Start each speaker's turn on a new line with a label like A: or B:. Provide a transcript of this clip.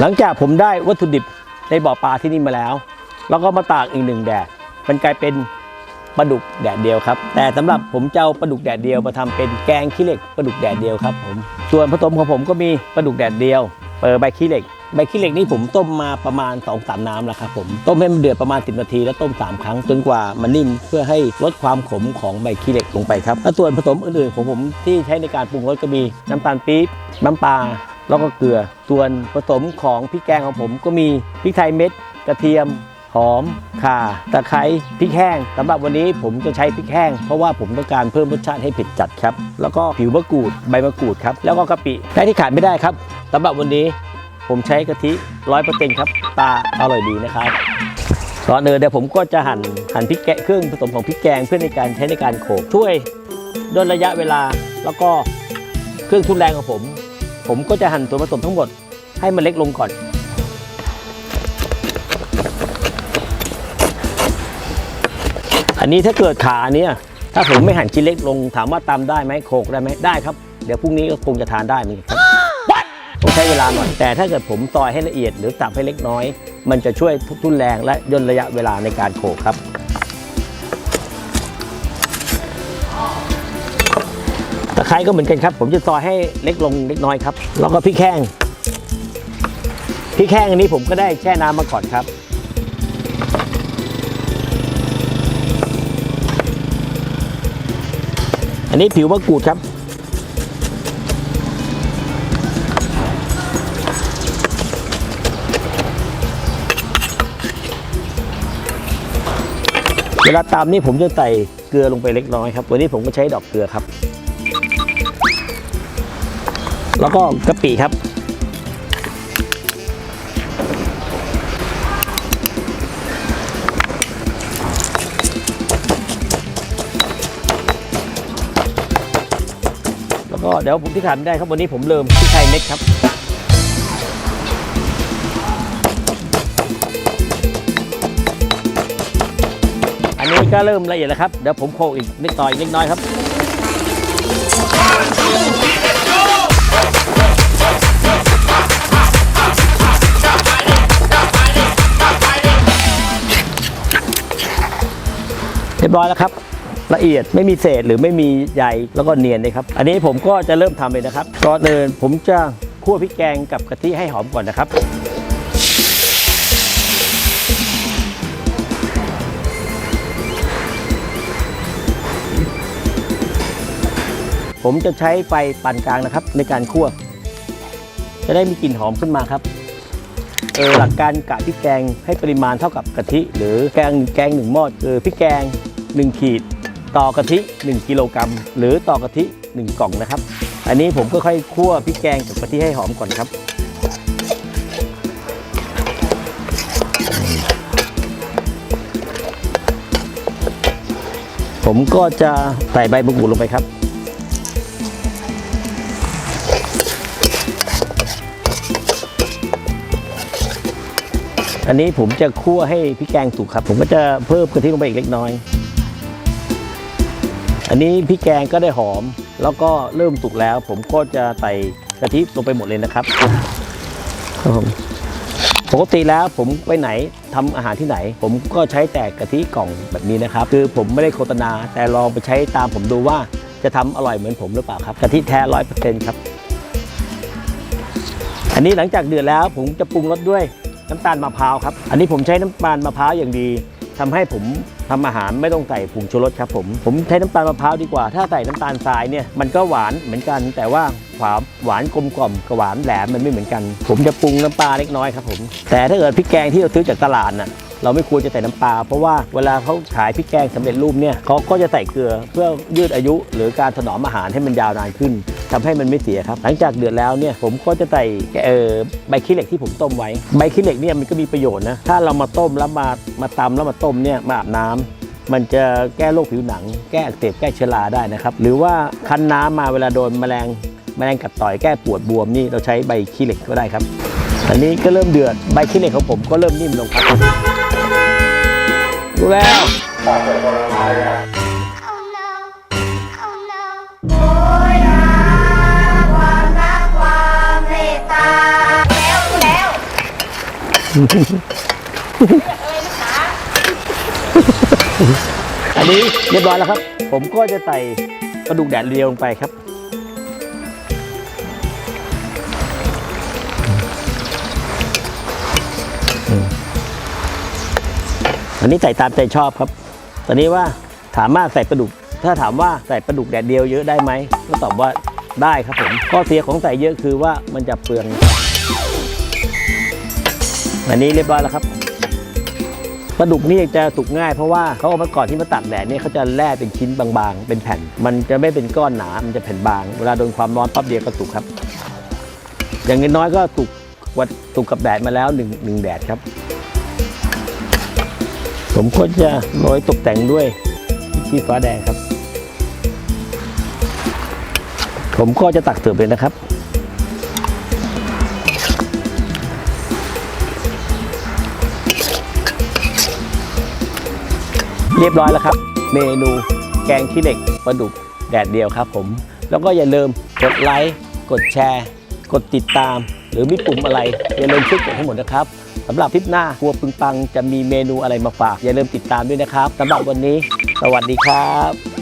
A: หลังจากผมได้วัตถุดิบในบ่อปลาที่นี่มาแล้ว แล้วก็มาตากอีกหนึ่งแดด มันกลายเป็นปลาดุกแดดเดียวครับ แต่สำหรับผมจะเอาปลาดุกแดดเดียวมาทำเป็นแกงขี้เหล็กปลาดุกแดดเดียวครับผมส่วนผสมของผมก็มีปลาดุกแดดเดียวเปิดใบขี้เหล็กใบขี้เหล็กนี่ผมต้มมาประมาณ2อสามน้ำแล้วครับผมต้มให้มันเดือดประมาณ 10 นาทีแล้วต้ม 3 ครั้งจนกว่ามันนิ่มเพื่อให้ลดความขมของใบขี้เหล็กลงไปครับและส่วนผสมอื่นๆของผมที่ใช้ในการปรุงรสก็มีน้ำตาลปี๊บน้ำปลา แล้วก็เกลือ ส่วนผสมของพริกแกงของผมก็มีพริกไทยเม็ด กระเทียม หอม ข่า ตะไคร้ พริกแห้งสำหรับวันนี้ผมจะใช้พริกแห้ง เพราะว่าผมต้องการเพิ่มรสชาติให้เผ็ดจัดครับ แล้วก็ผิวมะกรูด ใบมะกรูดครับ แล้วก็กะปิและที่ขาดไม่ได้ครับสำหรับวันนี้ผมใช้กะทิร้อยเปอร์เซ็นต์ครับ ตาอร่อยดีนะครับก่อนอื่นเดี๋ยวผมก็จะหั่นหั่นพริกแกะเครื่องผสมของพริกแกงเพื่อในการใช้ในการโขลกช่วยด้นระยะเวลาแล้วก็เครื่องทุนแรงของผม ผมก็จะหั่นส่วนผสมทั้งหมดให้มันเล็กลงก่อน อันนี้ถ้าเกิดขาเนี่ยถ้าผมไม่หั่นชิ้นเล็กลงถามว่าตำได้ไหมโขกได้ไหมได้ครับ เดี๋ยวพรุ่งนี้ก็คงจะทานได้เหมือนกันครับต้องใช้เวลาหน่อย แต่ถ้าเกิดผมซอยให้ละเอียดหรือสับให้เล็กน้อย มันจะช่วยทุนแรงและย่นระยะเวลาในการโขกครับ ไคร้ก็เหมือนกันครับ ผมจะซอยให้เล็กลงเล็กน้อยครับ แล้วก็พริกแห้งพริกแห้งอันนี้ผมก็ได้แช่น้ำมาก่อนครับ อันนี้ผิวมะกรูดครับเวลาตามนี่ผมจะใส่เกลือลงไปเล็กน้อยครับ วันนี้ผมก็ใช้ดอกเกลือครับ แล้วก็กะปิครับ แล้วก็เดี๋ยวผมที่ขาดไม่ได้ครับวันนี้ผมเริ่มที่ไทยเม็ดครับอันนี้ก็เริ่มละเอียดแล้วครับ เดี๋ยวผมโขลกอีกนิดหน่อยเล็กน้อยครับ รียบร้อยแล้วครับ ละเอียดไม่มีเศษหรือไม่มีใยแล้วก็เนียนเลยครับ อันนี้ผมก็จะเริ่มทำเลยนะครับก่อนอื่นผมจะคั่วพริกแกงกับกะทิให้หอมก่อนนะครับผมจะใช้ไฟปานกลางนะครับ ในการคั่ว จะได้มีกลิ่นหอมขึ้นมาครับเออหลักการกะพริกแกงให้ปริมาณเท่ากับกะทิ หรือแกงแกงหนึ่งหม้อคือพริกแกง 1 ขีด ต่อกะทิ 1 กิโลกรัม หรือต่อกะทิ 1 กล่องนะครับ อันนี้ผมก็ค่อยคั่วพริกแกงกับกะทิให้หอมก่อนครับ ผมก็จะใส่ใบมะกรูดลงไปครับอันนี้ผมจะคั่วให้พริกแกงสุกครับ ผมก็จะเพิ่มกะทิลงไปอีกเล็กน้อย อันนี้พริกแกงก็ได้หอม แล้วก็เริ่มสุกแล้ว ผมก็จะใส่กะทิลงไปหมดเลยนะครับครับผมปกติแล้วผมไปไหนทำอาหารที่ไหน ผมก็ใช้แต่กะทิกล่องแบบนี้นะครับ คือผมไม่ได้โฆษณาแต่ลองไปใช้ตามผมดูว่าจะทำอร่อยเหมือนผมหรือเปล่าครับกะทิแท้ร้อยเปอร์เซ็นต์ครับ อันนี้หลังจากเดือดแล้วผมจะปรุงรสด้วยน้ำตาลมะพร้าวครับ อันนี้ผมใช้น้ำตาลมะพร้าวอย่างดีทำให้ผม ทำอาหารไม่ต้องใส่ผงชูรสครับผม ผมใช้น้ำตาลมะพร้าวดีกว่า ถ้าใส่น้ำตาลทรายเนี่ยมันก็หวานเหมือนกัน แต่ว่าความหวานกลมกล่อมกับหวานแหลมมันไม่เหมือนกัน ผมจะปรุงน้ำปลาเล็กน้อยครับผม แต่ถ้าเกิดพริกแกงที่เราซื้อจากตลาดน่ะเราไม่ควรจะใส่น้ำปลา เพราะว่าเวลาเขาขายพริกแกงสำเร็จรูปเนี่ยเขาก็จะใส่เกลือเพื่อยืดอายุ หรือการถนอมอาหารให้มันยาวนานขึ้น ทำให้มันไม่เสียครับ หลังจากเดือดแล้วเนี่ยผมก็จะใส่เอ่อใบขี้เหล็กที่ผมต้มไว้ ใบขี้เหล็กเนี่ยมันก็มีประโยชน์นะถ้าเรามาต้มแล้วมามาตำแล้วมาต้มเนี่ยมาอาบน้ำมันจะแก้โรคผิวหนัง แก้อักเสบแก้เชื้อราได้นะครับ หรือว่าคั้นน้ำมาเวลาโดนแมลงแมลงกัดต่อยแก้ปวดบวมนี่เราใช้ใบขี้เหล็กก็ได้ครับ อันนี้ก็เริ่มเดือดใบขี้เหล็กของผมก็เริ่มนิ่มลงครับรู้
B: แล้ว
A: อันนี้เรียบร้อยแล้วครับ ผมก็จะใส่ปลาดุกแดดเดียวลงไปครับ อันนี้ใส่ตามใจชอบครับ ตอนนี้ว่าถามว่าใส่ปลาดุก ถ้าถามว่าใส่ปลาดุกแดดเดียวเยอะได้ไหมก็ตอบว่าได้ครับผมข้อเสียของใส่เยอะคือว่ามันจะเปลือง อันนี้เรียบร้อยแล้วครับปลาดุกนี่จะสุกง่ายเพราะว่าเขาเอามาก่อนที่มาตากแดดเนี่ยเขาจะแล่เป็นชิ้นบางๆ เป็นแผ่น มันจะไม่เป็นก้อนหนา มันจะแผ่นบาง เวลาโดนความร้อนปั๊บเดียวก็สุกครับ อย่างน้อยๆก็สุกวัดสุกกับแดดมาแล้วหนึ่งหนึ่งแดดครับ ผมก็จะโรยตกแต่งด้วยชีฟ้าแดงครับ ผมก็จะตักเสิร์ฟเลยนะครับ เรียบร้อยแล้วครับ เมนูแกงขี้เหล็กปลาดุกแดดเดียวครับผม แล้วก็อย่าลืมกดไลค์กดแชร์ กดติดตาม หรือมีปุ่มอะไร อย่าลืมคลิกกดให้หมดนะครับสำหรับคลิปหน้าครัวปึงปังจะมีเมนูอะไรมาฝาก อย่าลืมติดตามด้วยนะครับสำหรับวันนี้ สวัสดีครับ